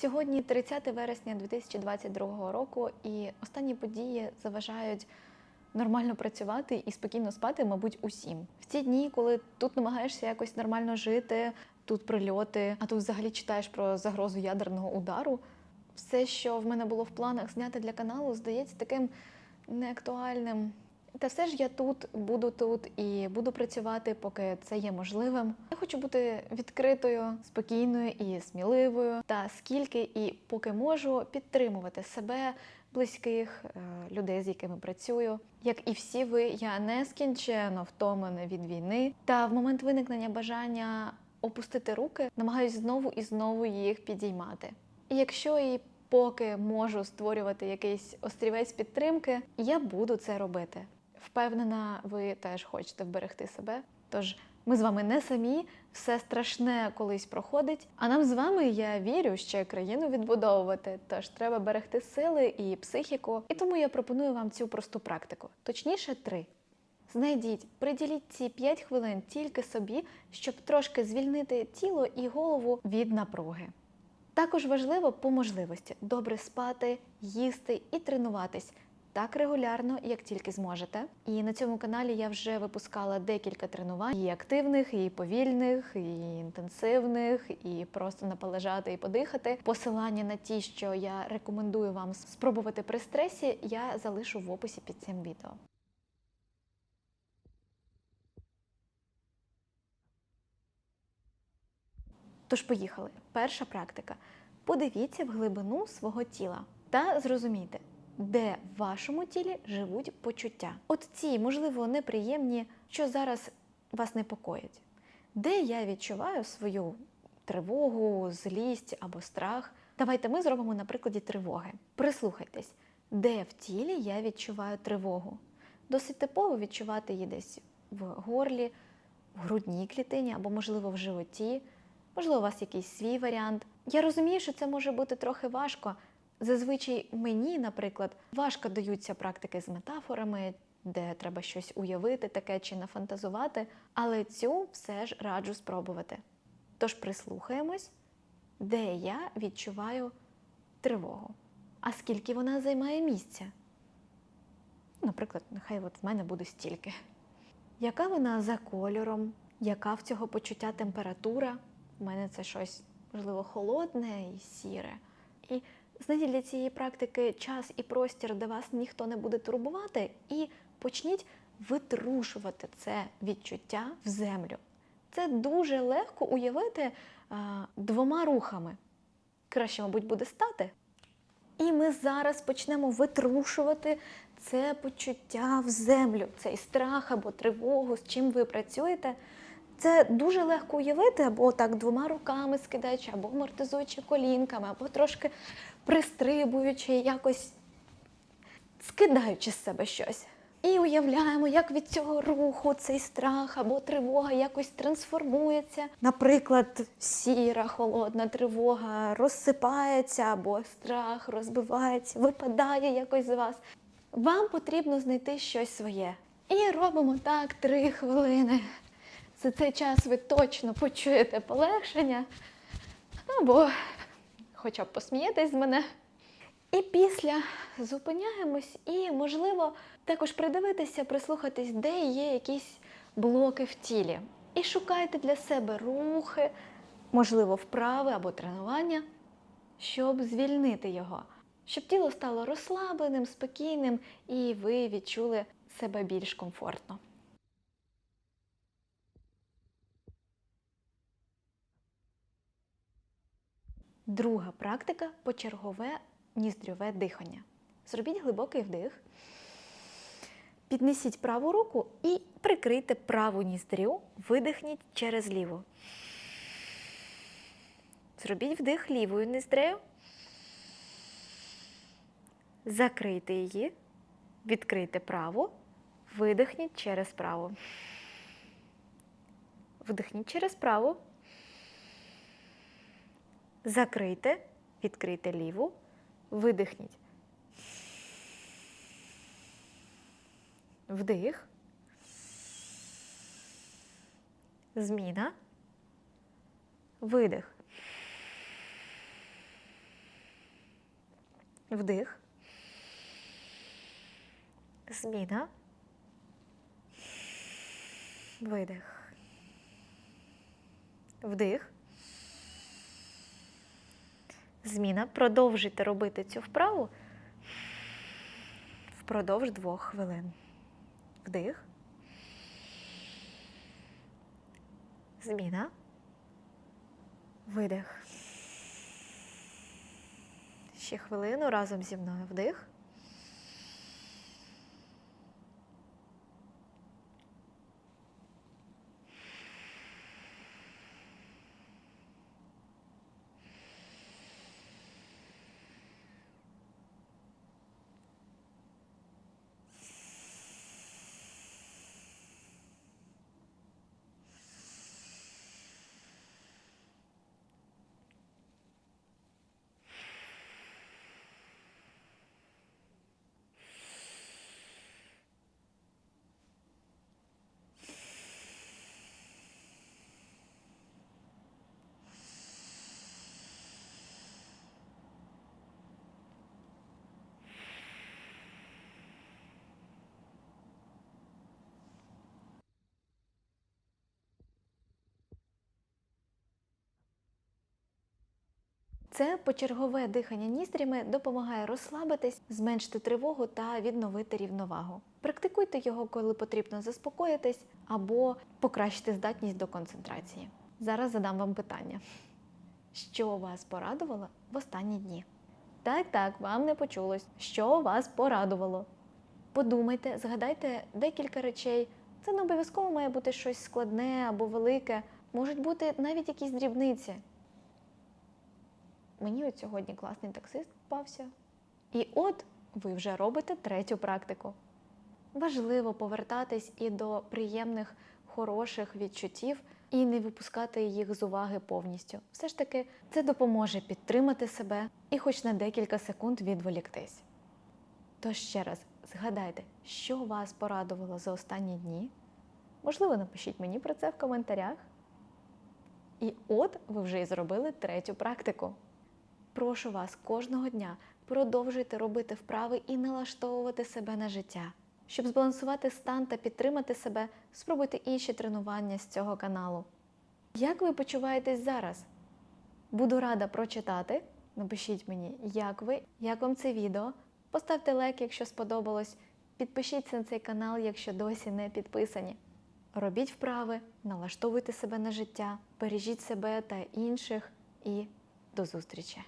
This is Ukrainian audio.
Сьогодні 30 вересня 2022 року, і останні події заважають нормально працювати і спокійно спати, мабуть, усім. В ці дні, коли тут намагаєшся якось нормально жити, тут прильоти, а тут взагалі читаєш про загрозу ядерного удару. Все, що в мене було в планах зняти для каналу, здається таким неактуальним. Та все ж я тут, буду тут і буду працювати, поки це є можливим. Я хочу бути відкритою, спокійною і сміливою, та скільки і поки можу підтримувати себе, близьких, е, людей, з якими працюю. Як і всі ви, я нескінченно втомлена від війни. Та в момент виникнення бажання опустити руки, намагаюсь знову і знову їх підіймати. І якщо і поки можу створювати якийсь острівець підтримки, я буду це робити. Впевнена, ви теж хочете вберегти себе. Тож ми з вами не самі, все страшне колись проходить. А нам з вами я вірю, ще країну відбудовувати. Тож треба берегти сили і психіку. І тому я пропоную вам цю просту практику, точніше, три. Знайдіть, приділіть ці 5 хвилин тільки собі, щоб трошки звільнити тіло і голову від напруги. Також важливо по можливості добре спати, їсти і тренуватись так регулярно, як тільки зможете. І на цьому каналі я вже випускала декілька тренувань і активних, і повільних, і інтенсивних, і просто на полежати і подихати. Посилання на ті, що я рекомендую вам спробувати при стресі, я залишу в описі під цим відео. Тож поїхали. Перша практика. Подивіться в глибину свого тіла та зрозумійте, де в вашому тілі живуть почуття. От ці, можливо, неприємні, що зараз вас непокоять. Де я відчуваю свою тривогу, злість або страх. Давайте ми зробимо на прикладі тривоги. Прислухайтесь, де в тілі я відчуваю тривогу. Досить типово відчувати її десь в горлі, в грудній клітині або, можливо, в животі. Можливо, у вас якийсь свій варіант. Я розумію, що це може бути трохи важко. Зазвичай мені, наприклад, важко даються практики з метафорами, де треба щось уявити таке чи нафантазувати, але цю все ж раджу спробувати. Тож прислухаємось, де я відчуваю тривогу. А скільки вона займає місця? Наприклад, нехай от в мене буде стільки. Яка вона за кольором? Яка в цього почуття температура? У мене це щось, можливо, холодне і сіре. І знайдіть для цієї практики час і простір, де вас ніхто не буде турбувати, і почніть витрушувати це відчуття в землю. Це дуже легко уявити а, двома рухами. Краще, мабуть, буде стати. І ми зараз почнемо витрушувати це почуття в землю, цей страх або тривогу, з чим ви працюєте. Це дуже легко уявити, або так двома руками скидаючи, або амортизуючи колінками, або трошки пристрибуючи, якось скидаючи з себе щось. І уявляємо, як від цього руху цей страх або тривога якось трансформується. Наприклад, сіра, холодна тривога розсипається, або страх розбивається, випадає якось з вас. Вам потрібно знайти щось своє. І робимо так три хвилини. За цей час ви точно почуєте полегшення, або хоча б посмієтесь з мене. І після зупиняємось і, можливо, також придивитися, прислухатись, де є якісь блоки в тілі. І шукайте для себе рухи, можливо, вправи або тренування, щоб звільнити його, щоб тіло стало розслабленим, спокійним, і ви відчули себе більш комфортно. Друга практика почергове ніздрьове дихання. Зробіть глибокий вдих. Піднесіть праву руку і прикрийте праву ніздрю, видихніть через ліву. Зробіть вдих лівою ніздрею. Закрийте її, відкрийте праву, видихніть через праву. Вдихніть через праву. Закрийте, відкрийте ліву, видихніть. Вдих. Зміна. Видих. Вдих. Зміна. Видих. Вдих. Зміна. Продовжуйте робити цю вправу впродовж двох хвилин. Вдих. Зміна. Видих. Ще хвилину разом зі мною. Вдих. Це почергове дихання ніздрями допомагає розслабитись, зменшити тривогу та відновити рівновагу. Практикуйте його, коли потрібно заспокоїтись або покращити здатність до концентрації. Зараз задам вам питання: що вас порадувало в останні дні? Так, так, вам не почулось, що вас порадувало. Подумайте, згадайте декілька речей. Це не обов'язково має бути щось складне або велике, можуть бути навіть якісь дрібниці. Мені от сьогодні класний таксист попався. І от ви вже робите третю практику. Важливо повертатись і до приємних, хороших відчуттів і не випускати їх з уваги повністю. Все ж таки, це допоможе підтримати себе і хоч на декілька секунд відволіктись. Тож ще раз згадайте, що вас порадувало за останні дні. Можливо, напишіть мені про це в коментарях. І от ви вже і зробили третю практику. Прошу вас кожного дня продовжуйте робити вправи і налаштовувати себе на життя. Щоб збалансувати стан та підтримати себе, спробуйте інші тренування з цього каналу. Як ви почуваєтесь зараз? Буду рада прочитати. Напишіть мені, як ви, як вам це відео. Поставте лайк, якщо сподобалось. Підпишіться на цей канал, якщо досі не підписані. Робіть вправи, налаштовуйте себе на життя, бережіть себе та інших і до зустрічі!